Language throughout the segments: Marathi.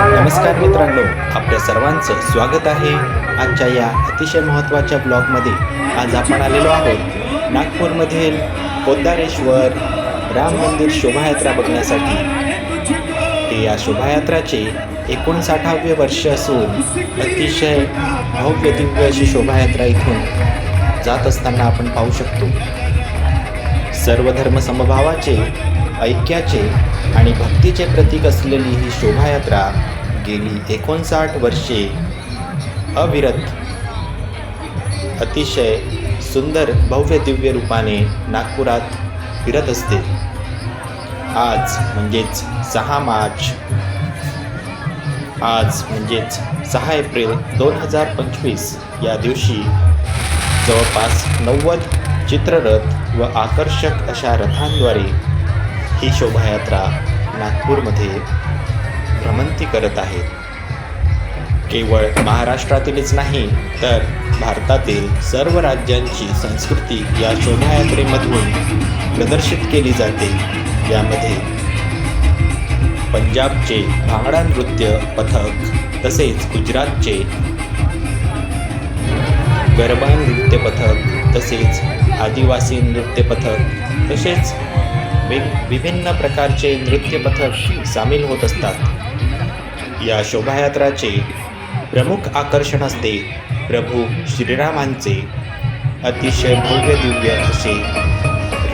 नमस्कार मित्रांनो आपल्या सर्वांचं स्वागत आहे आजच्या या अतिशय महत्त्वाच्या ब्लॉगमध्ये. आज आपण आलेलो आहोत नागपूरमधील पोद्दारेश्वर राम मंदिर शोभायात्रा बघण्यासाठी. हे या शोभायात्राचे एकोणसाठावे वर्ष असून अतिशय भव्य दिव्य अशी शोभायात्रा इथून जात असताना आपण पाहू शकतो. सर्व धर्मसमभावाचे ऐक्याचे आणि भक्तीचे प्रतीक असलेली ही शोभायात्रा गेली एकोणसाठ वर्षे. अविरत अतिशय सुंदर भव्य दिव्य रूपाने नागपुरात फिरत असते. आज म्हणजेच सहा मार्च. आज म्हणजेच सहा एप्रिल दोन हजार पंचवीस. या दिवशी जवळपास नव्वद चित्ररथ व आकर्षक अशा रथांद्वारे ही शोभायात्रा नागपूरमध्ये भ्रमंती करत आहे केवळ महाराष्ट्रातीलच नाही तर भारतातील सर्व राज्यांची संस्कृती या शोभायात्रेमधून प्रदर्शित केली जाते. यामध्ये पंजाबचे भांगडा नृत्य पथक तसेच गुजरातचे गरबा नृत्य पथक तसेच आदिवासी नृत्य पथक तसेच वेग विभिन्न प्रकारचे नृत्य पथक सामील होत असतात. या शोभायात्राचे प्रमुख आकर्षण असते प्रभू श्रीरामांचे अतिशय भव्य दिव्य असे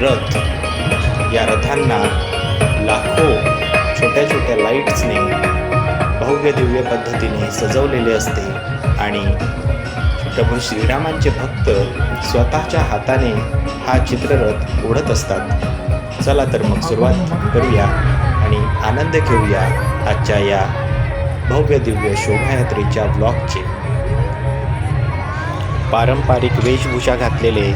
रथ. या रथांना लाखो छोट्या छोट्या लाईट्सने भव्य दिव्य पद्धतीने सजवलेले असते आणि प्रभू श्रीरामांचे भक्त स्वतःच्या हाताने हा चित्ररथ ओढत असतात. चला तर मग सुरुवात करूया आणि आनंद घेऊया आजच्या या भव्य दिव्य शोभायात्रेच्या ब्लॉगचे. पारंपरिक वेशभूषा घातलेले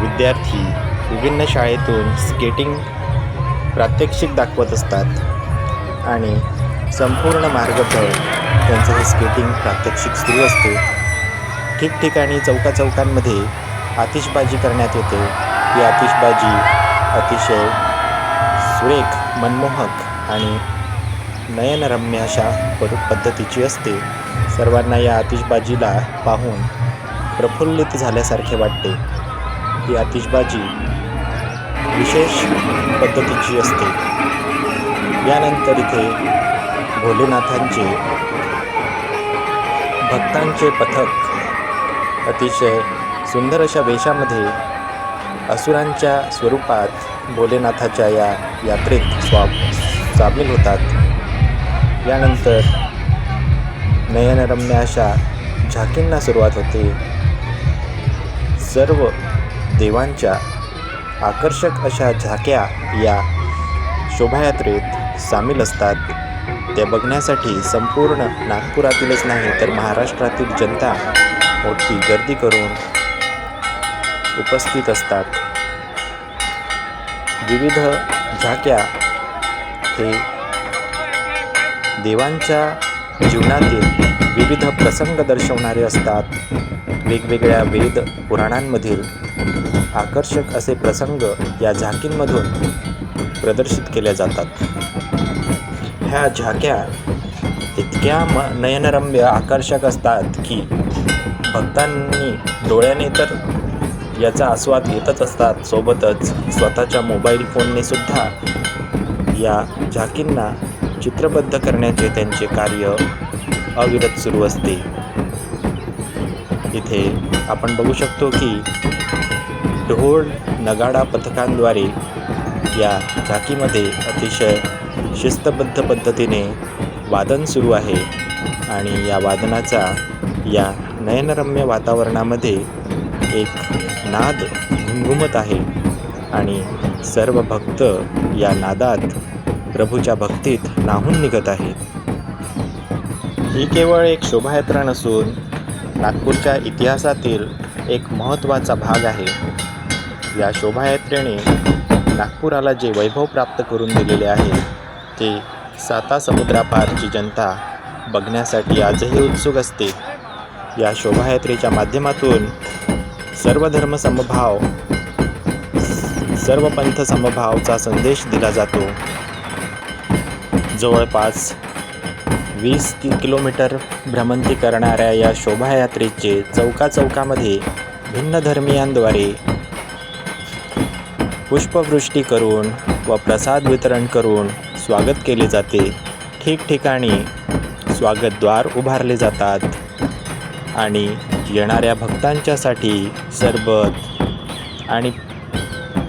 विद्यार्थी विभिन्न शाळेतून स्केटिंग प्रात्यक्षिक दाखवत असतात आणि संपूर्ण मार्गभर त्यांचं हे स्केटिंग प्रात्यक्षिक सुरू असते. ठिकठिकाणी चौका चौकांमध्ये आतिषबाजी करण्यात येते. ही आतिषबाजी अतिशय सुरेख मनमोहक आणि नयनरम्य अशा पद्धतीची असते. सर्वांना या आतिषबाजीला पाहून प्रफुल्लित झाल्यासारखे वाटते. ही आतिषबाजी विशेष पद्धतीची असते. यानंतर इथे भोलेनाथांचे भक्तांचे पथक अतिशय सुंदर अशा वेशामध्ये असुरांच्या स्वरूपात भोलेनाथाच्या या यात्रेत स्वा सामील होतात. यानंतर नयनरम्य अशा झाकींना सुरुवात होते. सर्व देवांच्या आकर्षक अशा झाक्या या शोभायात्रेत सामील असतात. त्या बघण्यासाठी संपूर्ण नागपुरातीलच नाही तर महाराष्ट्रातील जनता मोठी गर्दी करून उपस्थित असतात. विविध झाक्या हे देवांच्या जीवनातील विविध प्रसंग दर्शवणारे असतात. वेगवेगळ्या वेद पुराणांमधील आकर्षक असे प्रसंग या झाकींमधून प्रदर्शित केल्या जातात. ह्या झाक्या इतक्या म नयनरम्य आकर्षक असतात की भक्तांनी डोळ्याने तर याचा आस्वाद घेतच असतात. सोबतच स्वतःच्या मोबाईल फोनने सुद्धा या झाकींना चित्रबद्ध करण्याचे त्यांचे कार्य अविरत सुरू असते. इथे आपण बघू शकतो की ढोल नगाडा पथकांद्वारे या झाकीमध्ये अतिशय शिस्तबद्ध पद्धतीने वादन सुरू आहे आणि या वादनाचा या नयनरम्य वातावरणामध्ये एक नाद घुमघुमत आहे आणि सर्व भक्त या नादात प्रभूच्या भक्तीत नाहून निघत आहेत. ही केवळ एक शोभायात्रा नसून नागपूरच्या इतिहासातील एक महत्त्वाचा भाग आहे. या शोभायात्रेने नागपुराला जे वैभव प्राप्त करून दिलेले आहे ते साता समुद्रापारची जनता बघण्यासाठी आजही उत्सुक असते. या शोभायात्रेच्या माध्यमातून सर्व धर्म समभाव सर्व पंथ समभावचा संदेश दिला जातो. जवळपास वीस किलोमीटर भ्रमंती करणाऱ्या या शोभायात्रेचे चौकाचौकामध्ये भिन्न धर्मियांद्वारे पुष्पवृष्टी करून व प्रसाद वितरण करून स्वागत केले जाते. ठिकठिकाणी स्वागतद्वार उभारले जातात आणि येणाऱ्या भक्तांच्यासाठी सरबत आणि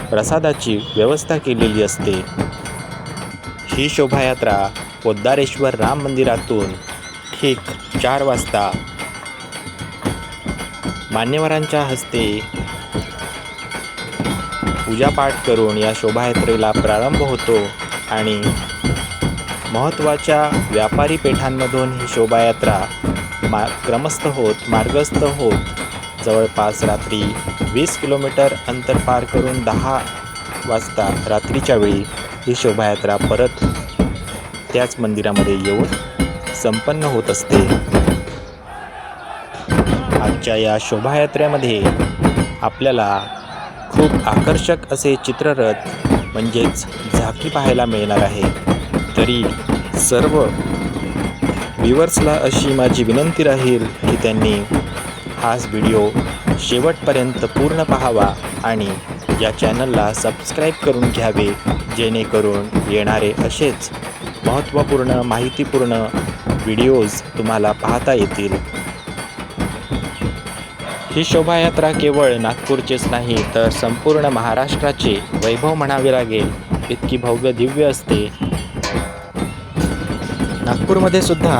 प्रसादाची व्यवस्था केलेली असते. ही शोभायात्रा पोद्दारेश्वर राम मंदिरातून ठीक चार वाजता मान्यवरांच्या हस्ते पूजापाठ करून या शोभायात्रेला प्रारंभ होतो आणि महत्त्वाच्या व्यापारी पेठांमधून ही शोभायात्रा मा क्रमस्थ होत मार्गस्थ होत जवळपास रात्री वीस किलोमीटर अंतर पार करून दहा वाजता रात्रीच्या वेळी ही शोभायात्रा परत त्याच मंदिरामध्ये येऊन संपन्न होत असते. आजच्या या शोभायात्रेमध्ये आपल्याला खूप आकर्षक असे चित्ररथ म्हणजेच झाकी पाहायला मिळणार आहे. तरी सर्व व्ह्युअर्सला अशी माझी विनंती राहील की त्यांनी हाच व्हिडिओ शेवटपर्यंत पूर्ण पाहावा आणि या चॅनलला सबस्क्राईब करून घ्यावे जेणेकरून येणारे असेच महत्त्वपूर्ण माहितीपूर्ण व्हिडिओज तुम्हाला पाहता येतील. ही शोभायात्रा केवळ नागपूरचेच नाही तर संपूर्ण महाराष्ट्राचे वैभव म्हणावे लागेल. इतकी भव्य दिव्य असते. नागपूरमध्ये सुद्धा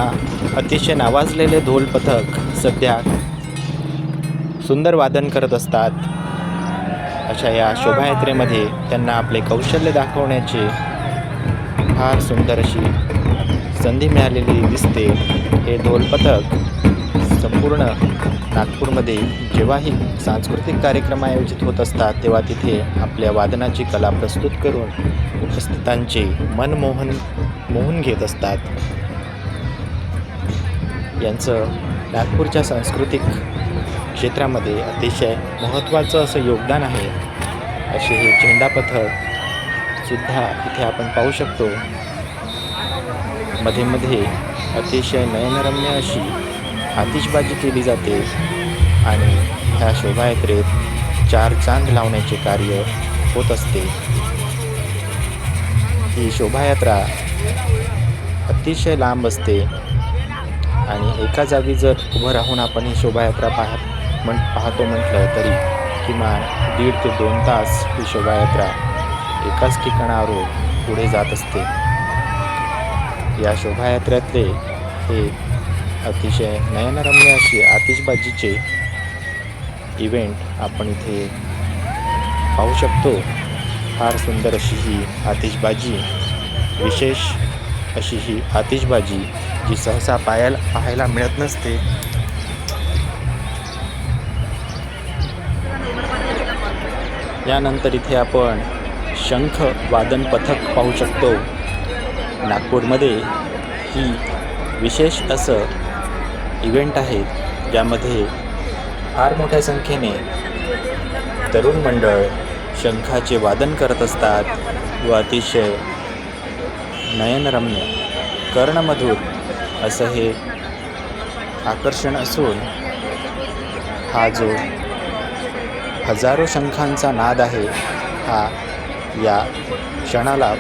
अतिशय नावाजलेले ढोल पथक सध्या सुंदर वादन करत असतात. अशा या शोभायात्रेमध्ये त्यांना आपले कौशल्य दाखवण्याची फार सुंदर अशी संधी मिळालेली दिसते. हे ढोल पथक संपूर्ण नागपूरमध्ये जेव्हाही सांस्कृतिक कार्यक्रम आयोजित होत असतात तेव्हा तिथे आपल्या वादनाची कला प्रस्तुत करून उपस्थितांचे मन मोहन मोहून घेत असतात. यांचं नागपूरच्या सांस्कृतिक क्षेत्रामध्ये अतिशय महत्त्वाचं असं योगदान आहे असे हे झेंडा पथक सुद्धा इथे आपण पाहू शकतो. मध्ये मध्ये अतिशय नयनरम्य अशी आतिषबाजी केली जाते आणि ह्या शोभायात्रेत चार चांद लावण्याचे कार्य होत असते. ही शोभायात्रा अतिशय लांब असते. आणि एका जागी जर उभं राहून आपण ही शोभायात्रा पाहत म्हण पाहतो म्हटलं तरी किमान दीड ते दोन तास ही शोभायात्रा एकाच ठिकाणावरून पुढे जात असते. या शोभायात्रेतले हे अतिशय नयनरम्य अशी आतिषबाजीचे इव्हेंट आपण इथे पाहू शकतो. फार सुंदर अशी ही आतिषबाजी विशेष अशी ही आतिषबाजी जी सहसा पाहायला पाहायला मिळत नसते. यानंतर इथे आपण शंख वादन पथक पाहू शकतो. नागपूरमध्ये ही विशेष असं इव्हेंट आहे ज्यामध्ये फार मोठ्या संख्येने तरुण मंडळ शंखाचे वादन करत असतात. व अतिशय नयनरम्य कर्णमधुर असं हे आकर्षण असून हा जो हजारो शंखांचा नाद आहे हा या क्षणाला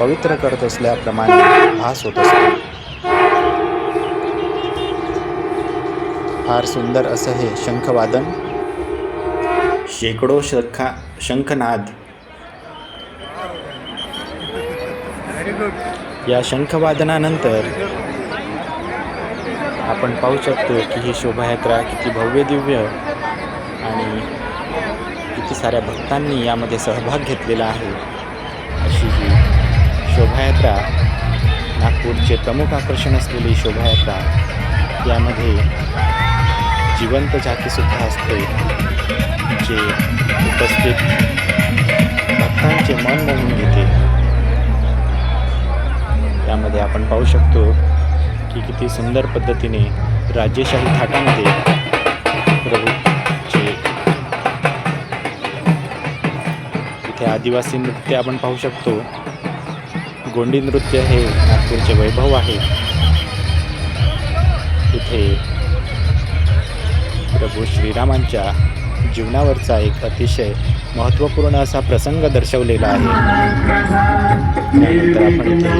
पवित्र करत असल्याप्रमाणे भास होत असतो. फार सुंदर असं हे शंखवादन शेकडो शंखा शंखनाद या शंखवादनानंतर आपण पाहू शकतो की ही शोभायात्रा किती भव्य दिव्य आणि किती साऱ्या भक्तांनी यामध्ये सहभाग घेतलेला आहे. अशी ही शोभायात्रा नागपूरचे प्रमुख आकर्षण असलेली शोभायात्रा. यामध्ये जिवंत झाकीसुद्धा असते जे उपस्थित भक्तांचे मन मोहून घेते. यामध्ये आपण पाहू शकतो की किती सुंदर पद्धतीने राजेशाही थाटामध्ये प्रभूचे इथे आदिवासी नृत्य आपण पाहू शकतो. गोंडी नृत्य हे नागपूरचे वैभव आहे. इथे प्रभू श्रीरामांच्या जीवनावरचा एक अतिशय महत्त्वपूर्ण असा प्रसंग दर्शवलेला आहे. त्यानंतर आपण इथे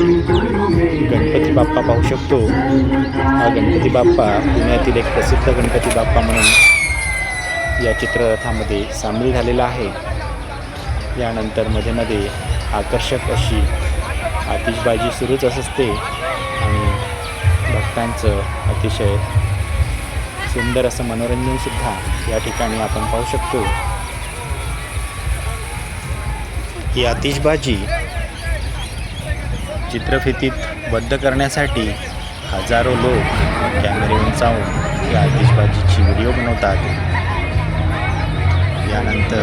गणपती बाप्पा पाहू शकतो. हा गणपती बाप्पा पुण्यातील एक प्रसिद्ध गणपती बाप्पा म्हणून या चित्ररथामध्ये सामील झालेला आहे. यानंतरमध्ये मध्ये आकर्षक अशी आतिषबाजी सुरूच असते आणि भक्तांचं अतिशय सुंदर असं मनोरंजनसुद्धा या ठिकाणी आपण पाहू शकतो. ही आतिषबाजी चित्रफितीत बद्ध करण्यासाठी हजारो लोक कॅमेरे उंचावून या आतिषबाजीची व्हिडिओ बनवतात. यानंतर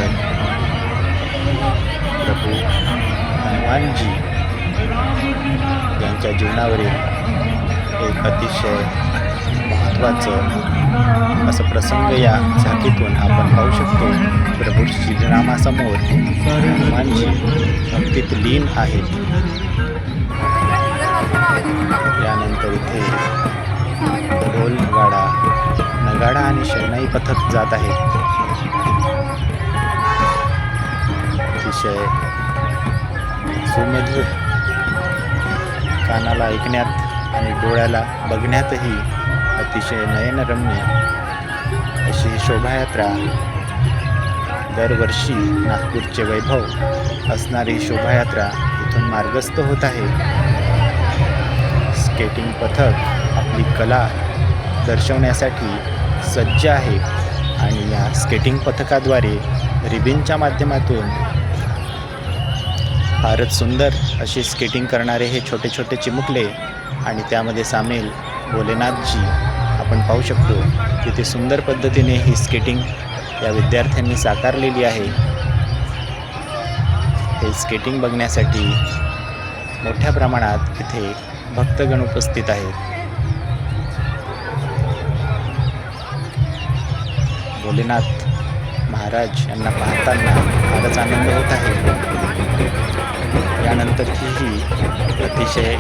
प्रभू हनुमानजी यांच्या जीवनावरील एक अतिशय महत्त्वाचं असं प्रसंग या झाकीतून आपण पाहू शकतो. प्रभू श्रीरामासमोर हनुमानजी भक्तीत लीन आहेत. यानंतर इथे ढोल नगाडा नगाडा आणि शरणाई पथक जात आहेत. अतिशय सुमधुर कानाला ऐकण्यात आणि डोळ्याला बघण्यातही अतिशय नयनरम्य अशी शोभायात्रा दरवर्षी नागपूरचे वैभव असणारी शोभायात्रा इथून मार्गस्थ होत आहे. स्केटिंग पथक आपली कला दर्शवण्यासाठी सज्ज आहे आणि या स्केटिंग पथकाद्वारे रिबिनच्या माध्यमातून फारच सुंदर अशी स्केटिंग करणारे हे छोटे छोटे चिमुकले आणि त्यामध्ये सामील भोलेनाथजी आपण पाहू शकतो किती सुंदर पद्धतीने ही स्केटिंग या विद्यार्थ्यांनी साकारलेली आहे. हे स्केटिंग बघण्यासाठी मोठ्या प्रमाणात इथे भक्तगण उपस्थित आहेत. भोलेनाथ महाराज यांना पाहताना फारच आनंद होत आहे. यानंतरची ही अतिशय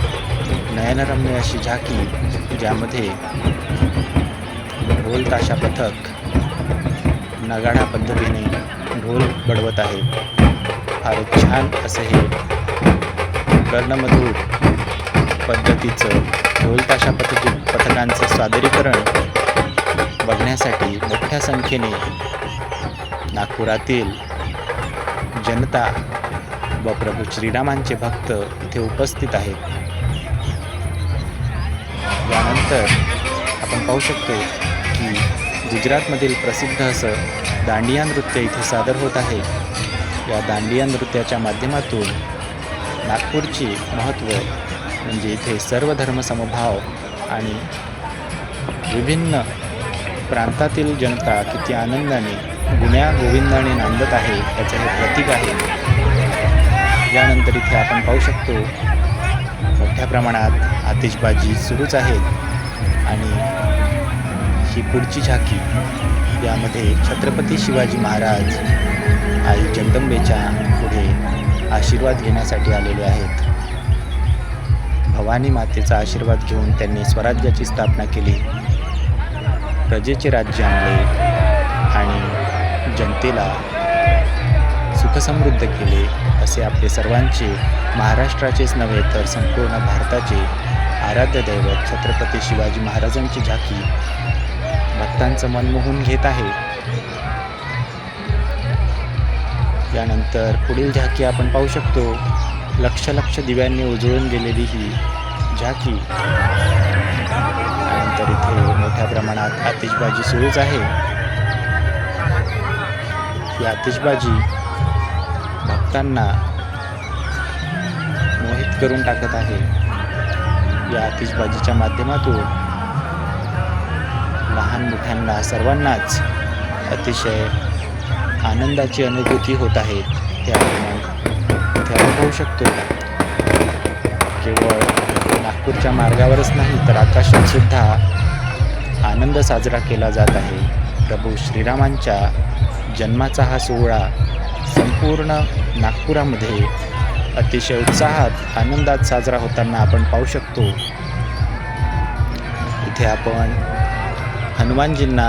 नयनरम्य अशी झाकी ज्यामध्ये ढोल ताशा पथक नगाडा पद्धतीने ढोल बडवत आहे. फारच छान असं हे कर्णमधूर पद्धतीचं ढोल ताशा पथकी पथकांचं सादरीकरण बघण्यासाठी मोठ्या संख्येने नागपुरातील जनता व प्रभू श्रीरामांचे भक्त इथे उपस्थित आहेत. तर आपण पाहू शकतो की गुजरातमधील प्रसिद्ध असं दांडिया नृत्य इथे सादर होत आहे. या दांडिया नृत्याच्या माध्यमातून नागपूरचे महत्त्व म्हणजे इथे सर्व धर्मसमभाव आणि विभिन्न प्रांतातील जनता किती आनंदाने गुण्या गोविंदाने नांदत आहे याचं हे प्रतीक आहे. यानंतर इथे आपण पाहू शकतो मोठ्या प्रमाणात आतिषबाजी सुरूच आहेत आणि ही पुढची झाकी यामध्ये छत्रपती शिवाजी महाराज आई जगदंबेच्या पुढे आशीर्वाद घेण्यासाठी आलेले आहेत. भवानी मातेचा आशीर्वाद घेऊन त्यांनी स्वराज्याची स्थापना केली. प्रजेचे राज्य आणले आणि जनतेला सुखसमृद्ध केले असे आपले सर्वांचे महाराष्ट्राचेच नव्हे तर संपूर्ण भारताचे आराध्य दैवत छत्रपती शिवाजी महाराजांची झाकी. भक्तांचं मन मोहून घेत आहे. यानंतर पुढील झाकी आपण पाहू शकतो. लक्ष लक्ष दिव्यांनी उजळून गेलेली ही झाकी. त्यानंतर इथे मोठ्या प्रमाणात आतिषबाजी सुरूच आहे. ही आतिषबाजी भक्तांना मोहित करून टाकत आहे. या आतिषबाजीच्या माध्यमातून लहान मोठ्यांना सर्वांनाच अतिशय आनंदाची अनुभूती होत आहे. हे आपण इथे अनुभवू शकतो केवळ नागपूरच्या मार्गावरच नाही तर आकाशात सुद्धा आनंद साजरा केला जात आहे. प्रभू श्रीरामांच्या जन्माचा हा सोहळा संपूर्ण नागपुरामध्ये अतिशय उत्साहात आनंदात साजरा होताना आपण पाहू शकतो. इथे आपण हनुमानजींना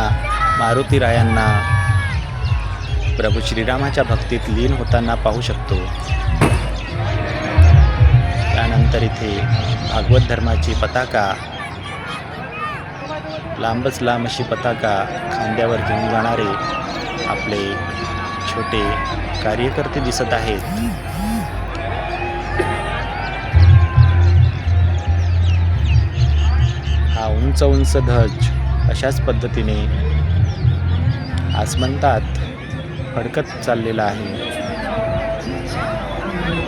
मारुतीरायांना प्रभू श्रीरामाच्या भक्तीत लीन होताना पाहू शकतो. त्यानंतर इथे भागवत धर्माची पताका लांबच लांब अशी पताका खांद्यावर घेऊन जाणारे आपले छोटे कार्यकर्ते दिसत आहेत. उंच उंच धज अशाच पद्धतीने आसमंतात फडकत चाललेला आहे.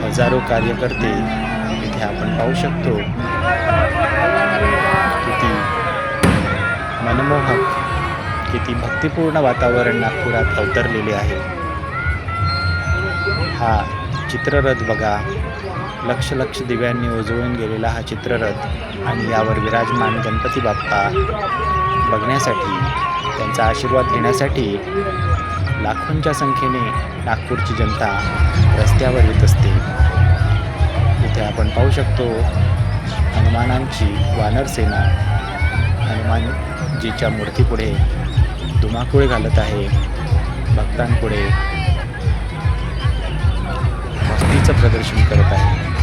हजारो कार्यकर्ते इथे आपण पाहू शकतो. किती मनमोहक किती भक्तिपूर्ण वातावरण नागपुरात अवतरलेले आहे. हा चित्ररथ बघा. लक्ष लक्ष दिव्यांनी उजळून गेलेला हा चित्ररथ आणि यावर विराजमान गणपती बाप्पा बघण्यासाठी त्यांचा आशीर्वाद घेण्यासाठी लाखोंच्या संख्येने नागपूरची जनता रस्त्यावर येत असते. इथे आपण पाहू शकतो हनुमानांची वानरसेना हनुमानजीच्या मूर्तीपुढे धुमाकूळ घालत आहे भक्तांपुढे. भक्तीचं प्रदर्शन करत आहे.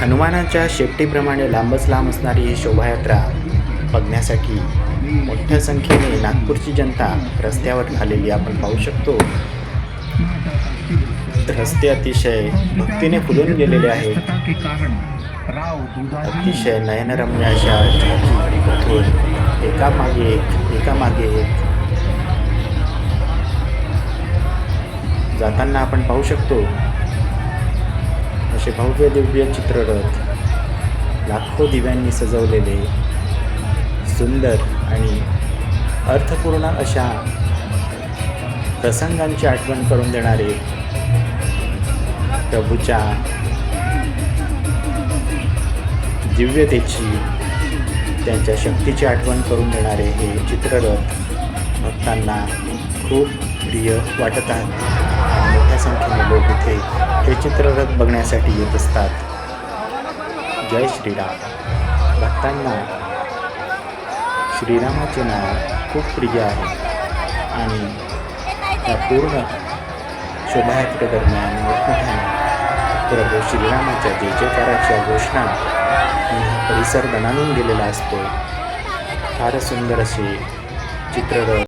हनुमानाच्या शेपटीप्रमाणे लांबच लांब असणारी ही शोभायात्रा बघण्यासाठी मोठ्या संख्येने नागपूरची जनता रस्त्यावर आलेली आपण पाहू शकतो. रस्ते अतिशय भक्तीने फुलून गेलेले आहेत. अतिशय नयनरम्य अशा इथून एकामागे एक एकामागे एक. जाताना आपण पाहू शकतो असे भव्य दिव्य चित्ररथ लाखो दिव्यांनी सजवलेले सुंदर आणि अर्थपूर्ण अशा प्रसंगांची आठवण करून देणारे प्रभूच्या दिव्यतेची त्यांच्या शक्तीची आठवण करून देणारे हे चित्ररथ भक्तांना खूप प्रिय वाटत आहेत संख्येने लोक इथे हे चित्ररथ बघण्यासाठी येत असतात. जय श्रीराम. भक्तांना श्रीरामाचे नाव खूप प्रिय आहे आणि या पूर्ण शोभायात्रेदरम्यान मोठमोठ्याने प्रभू श्रीरामाच्या जय जयकाराच्या घोषणा परिसर दणानून गेलेला असतो. फार सुंदर असे चित्ररथ